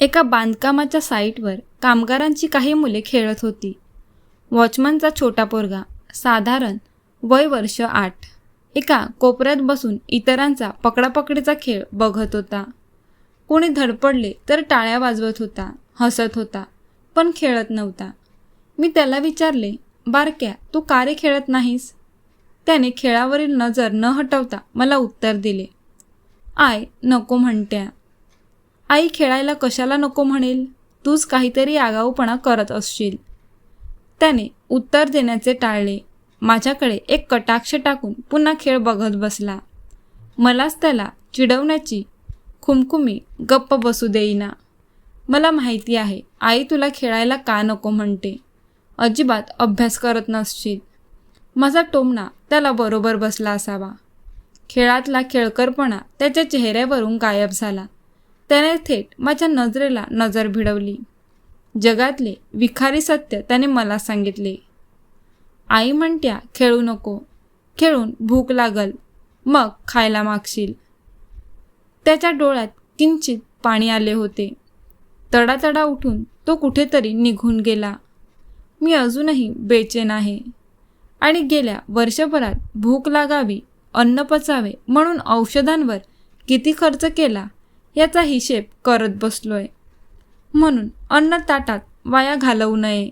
एका बांधकामाच्या साईटवर कामगारांची काही मुले खेळत होती. वॉचमनचा छोटा पोरगा साधारण वय वर्ष आठ. एका कोपऱ्यात बसून इतरांचा पकडापकडीचा खेळ बघत होता. कोणी धडपडले तर टाळ्या वाजवत होता हसत होता पण खेळत नव्हता. मी त्याला विचारले बारक्या तू का रे खेळत नाहीस? त्याने खेळावरील नजर न हटवता मला उत्तर दिले आय नको म्हणत्या. आई खेळायला कशाला नको म्हणेल? तूच काहीतरी आगाऊपणा करत असशील. त्याने उत्तर देण्याचे टाळले. माझ्याकडे एक कटाक्ष टाकून पुन्हा खेळ बघत बसला. मलाच त्याला चिडवण्याची खुमखुमी गप्प बसू देईना. मला माहिती आहे आई तुला खेळायला का नको म्हणते? अजिबात अभ्यास करत नसशील. माझा टोमणा त्याला बरोबर बसला असावा. खेळातला खेळकरपणा त्याच्या चेहऱ्यावरून गायब झाला. त्याने थेट माझ्या नजरेला नजर भिडवली. जगातले विखारी सत्य त्याने मला सांगितले. आई म्हणत्या खेळू नको. खेळून भूक लागल. मग खायला मागशील. त्याच्या डोळ्यात किंचित पाणी आले होते. तडातडा उठून तो कुठेतरी निघून गेला. मी अजूनही बेचेन आहे. आणि गेल्या वर्षभरात भूक लागावी अन्न पचावे म्हणून औषधांवर किती खर्च केला याचा हिशेब करत बसलोय. म्हणून अन्न ताटात वाया घालवू नये.